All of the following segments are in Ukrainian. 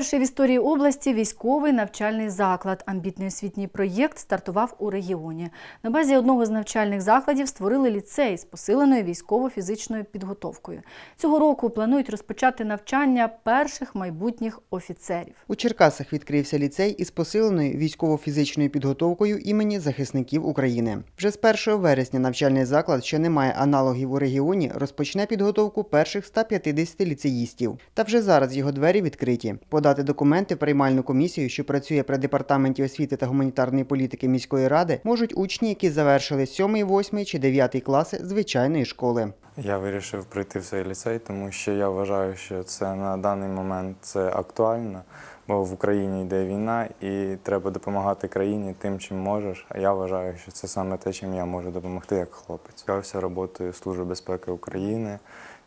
Перший в історії області військовий навчальний заклад. Амбітний освітній проєкт стартував у регіоні. На базі одного з навчальних закладів створили ліцей з посиленою військово-фізичною підготовкою. Цього року планують розпочати навчання перших майбутніх офіцерів. У Черкасах відкрився ліцей із посиленою військово-фізичною підготовкою імені захисників України. Вже з 1 вересня навчальний заклад, що не має аналогів у регіоні, розпочне підготовку перших 150 ліцеїстів. Та вже зараз його двері відкриті. Подати документи в приймальну комісію, що працює при департаменті освіти та гуманітарної політики міської ради, можуть учні, які завершили 7, 8 чи 9 класи звичайної школи. Я вирішив прийти в цей ліцей, тому що я вважаю, що це на даний момент це актуально, бо в Україні йде війна і треба допомагати країні тим, чим можеш. А я вважаю, що це саме те, чим я можу допомогти як хлопець. Цікавився роботою Служби безпеки України,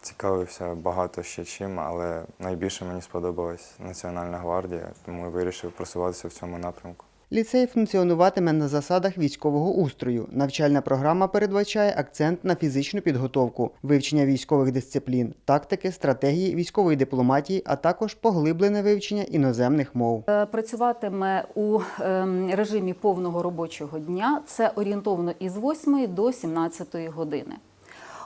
цікавився багато ще чим, але найбільше мені сподобалась Національна гвардія, тому я вирішив просуватися в цьому напрямку. Ліцей функціонуватиме на засадах військового устрою. Навчальна програма передбачає акцент на фізичну підготовку, вивчення військових дисциплін, тактики, стратегії, військової дипломатії, а також поглиблене вивчення іноземних мов. Е, Працюватиме у ем, режимі повного робочого дня. Це орієнтовно із 8 до 17 години.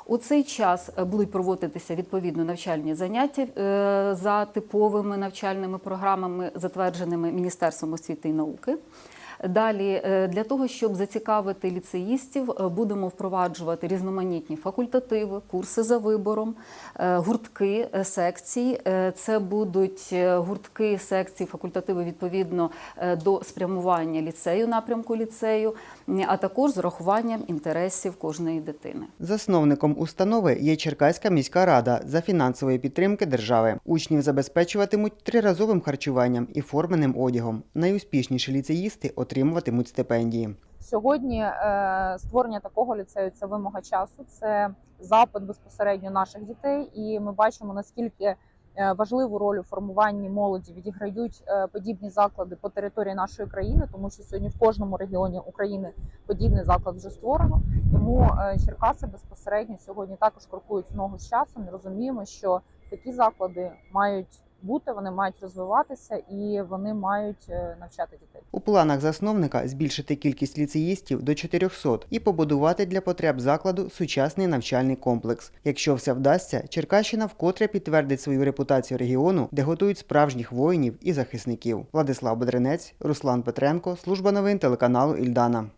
У цей час е, будуть проводитися відповідно навчальні заняття е, за типовими навчальними програмами, затвердженими Міністерством освіти і науки. Далі, е, для того, щоб зацікавити ліцеїстів, е, будемо впроваджувати різноманітні факультативи, курси за вибором, е, гуртки, секції. Е, Це будуть гуртки, секції, факультативи відповідно до спрямування ліцею, напрямку ліцею, а також з урахуванням інтересів кожної дитини. Засновником установи є Черкаська міська рада за фінансової підтримки держави. Учнів забезпечуватимуть триразовим харчуванням і форменим одягом. Найуспішніші ліцеїсти отримуватимуть стипендії. Сьогодні е, створення такого ліцею це вимога часу, це запит безпосередньо наших дітей, і ми бачимо наскільки е, важливу роль у формуванні молоді відіграють е, подібні заклади по території нашої країни, тому що сьогодні в кожному регіоні України подібний заклад вже створено. Тому Черкаси безпосередньо сьогодні також крокують ногу з часом. і Розуміємо, що такі заклади мають бути, вони мають розвиватися і вони мають е, навчати дітей. У планах засновника збільшити кількість ліцеїстів до 400 і побудувати для потреб закладу сучасний навчальний комплекс. Якщо все вдасться, Черкащина вкотре підтвердить свою репутацію регіону, де готують справжніх воїнів і захисників. Владислав Бедренець, Руслан Петренко, служба новин телеканалу Ільдана.